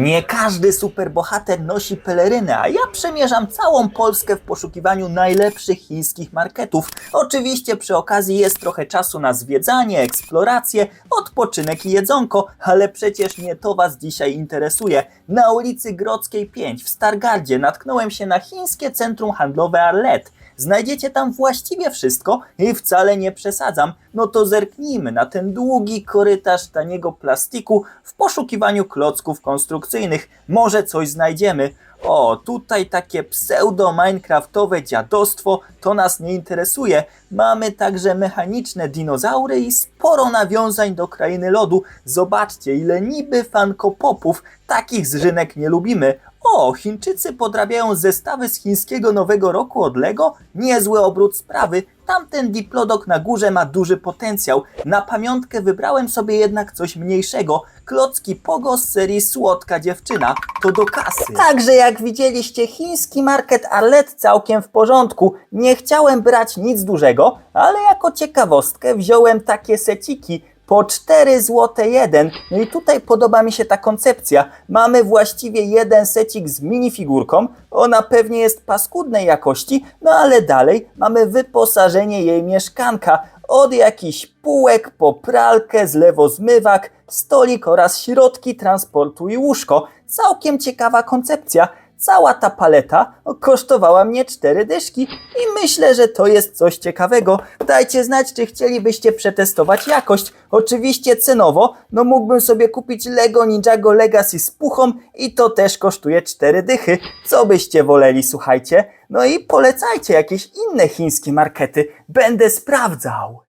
Nie każdy superbohater nosi pelerynę, a ja przemierzam całą Polskę w poszukiwaniu najlepszych chińskich marketów. Oczywiście przy okazji jest trochę czasu na zwiedzanie, eksplorację, odpoczynek i jedzonko, ale przecież nie to Was dzisiaj interesuje. Na ulicy Grodzkiej 5 w Stargardzie natknąłem się na chińskie centrum handlowe Arlet. Znajdziecie tam właściwie wszystko i wcale nie przesadzam. No to zerknijmy na ten długi korytarz taniego plastiku w poszukiwaniu klocków Może coś znajdziemy. O, tutaj takie pseudo-minecraftowe dziadostwo, to nas nie interesuje. Mamy także mechaniczne dinozaury i sporo nawiązań do krainy lodu. Zobaczcie, ile niby fankopopów. Takich zżynek nie lubimy. O, Chińczycy podrabiają zestawy z chińskiego Nowego Roku od Lego? Niezły obrót sprawy. Tamten diplodok na górze ma duży potencjał. Na pamiątkę wybrałem sobie jednak coś mniejszego. Klocki Pogo z serii Słodka Dziewczyna. To do kasy. Także jak widzieliście, chiński market Arlet całkiem w porządku. Nie chciałem brać nic dużego, ale jako ciekawostkę wziąłem takie seciki po 4 zł jeden. No i tutaj podoba mi się ta koncepcja. Mamy właściwie jeden secik z minifigurką. Ona pewnie jest paskudnej jakości, no ale dalej mamy wyposażenie jej mieszkanka. Od jakichś półek po pralkę, zlewozmywak, stolik oraz środki transportu i łóżko. Całkiem ciekawa koncepcja. Cała ta paleta kosztowała mnie cztery dyszki i myślę, że to jest coś ciekawego. Dajcie znać, czy chcielibyście przetestować jakość. Oczywiście cenowo, no mógłbym sobie kupić Lego Ninjago Legacy z puchą i to też kosztuje cztery dychy. Co byście woleli, słuchajcie? No i polecajcie jakieś inne chińskie markety. Będę sprawdzał.